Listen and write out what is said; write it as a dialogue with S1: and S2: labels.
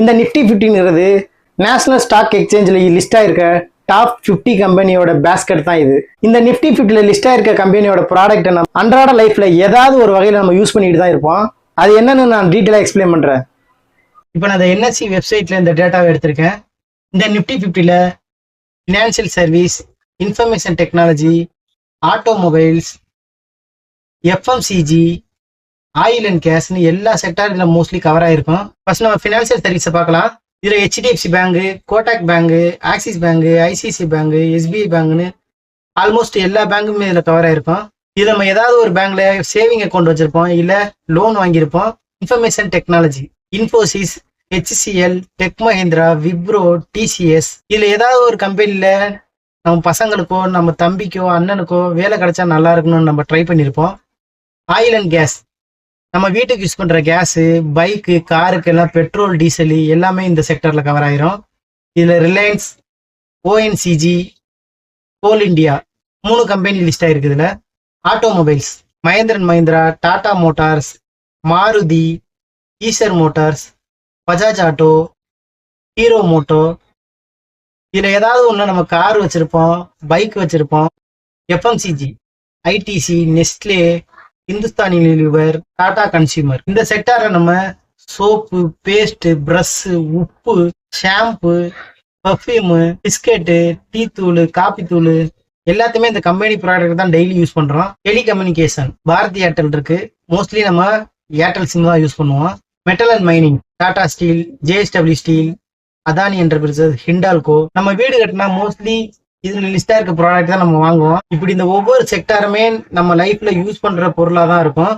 S1: இந்த Nifty ஃபிஃப்டிங்கிறது national stock எக்ஸ்சேஞ்சில் லிஸ்டாக இருக்க டாப் 50 கம்பெனியோட பேஸ்கெட் தான் இது. இந்த நிஃப்டி ஃபிஃப்டியில் லிஸ்டாக இருக்க கம்பெனியோட ப்ராடக்ட்டை நம்ம அன்றாட லைஃப்பில் ஏதாவது ஒரு வகையில் நம்ம யூஸ் பண்ணிட்டு தான் இருப்போம். அது என்னன்னு நான் டீட்டெயிலாக எக்ஸ்பிளைன் பண்ணுறேன் இப்போ நான் இந்த என்எஸ்சி வெப்சைட்டில் இந்த டேட்டாவை எடுத்திருக்கேன். இந்த நிஃப்டி ஃபிஃப்டியில் financial service information technology automobiles FMCG oil and கேஸ்னு எல்லா செக்டாரில் மோஸ்ட்லி கவர் ஆயிருக்கும். ஃபர்ஸ்ட் நம்ம ஃபினான்சியல் சர்வீஸை பார்க்கலாம். இதில் HDFC bank Kotak bank Axis bank ICICI bank SBI பேங்குன்னு almost எல்லா பேங்குமே இதில் கவர் ஆயிருக்கும். இதில் நம்ம ஏதாவது ஒரு பேங்க்ல சேவிங் அக்கௌண்ட் வச்சிருப்போம் இல்லை loan வாங்கியிருப்போம். Information technology Infosys HCL tech Mahindra Wipro TCS இதில் ஏதாவது ஒரு கம்பெனியில் நம்ம பசங்களுக்கோ நம்ம தம்பிக்கோ அண்ணனுக்கோ வேலை கிடைச்சா நல்லா இருக்கணும்னு நம்ம ட்ரை பண்ணியிருப்போம். ஆயில் அண்ட் கேஸ் நம்ம வீட்டுக்கு யூஸ் பண்ற கேஸு பைக்கு காருக்கு எல்லாம் பெட்ரோல் டீசல் எல்லாமே இந்த செக்டர்ல கவர் ஆயிரும். இதுல ரிலையன்ஸ் ஓஎன்சிஜி கோல் இந்தியா மூணு கம்பெனி லிஸ்ட் ஆயிருக்கு இதுல. ஆட்டோமொபைல்ஸ் மகேந்திரன் மஹிந்திரா டாடா மோட்டார்ஸ் மாருதி ஈசர் Motors Bajaj auto hero Moto இதுல ஏதாவது ஒன்று நம்ம கார் வச்சிருப்போம் பைக் வச்சிருப்போம் FMCG ITC Nestle Hindustan Lever Tata Consumer. இந்த செக்டார்ல நம்ம சோப்பு பேஸ்ட் பிரஷ் உப்பு ஷாம்பு பர்ஃப்யூமு பிஸ்கெட்டு டீ தூள் காபி தூள் எல்லாத்தையுமே இந்த கம்பெனி ப்ராடக்ட் தான் டெய்லி யூஸ் பண்றோம். டெலிகம்யூனிகேஷன் பாரதி ஏர்டெல் இருக்கு. மோஸ்ட்லி நம்ம ஏர்டெல் சிம் தான் யூஸ் பண்ணுவோம். Metal and mining Tata Steel JSW Steel Adani Enterprises Hindalco. நம்ம வீடு கட்டினா மோஸ்ட்லி இதுல லிஸ்டா இருக்க ப்ராடக்ட் தான் நம்ம வாங்குவோம். இப்படி இந்த ஒவ்வொரு செக்டாருமே நம்ம லைஃப்ல யூஸ் பண்ற பொருளா தான் இருக்கும்.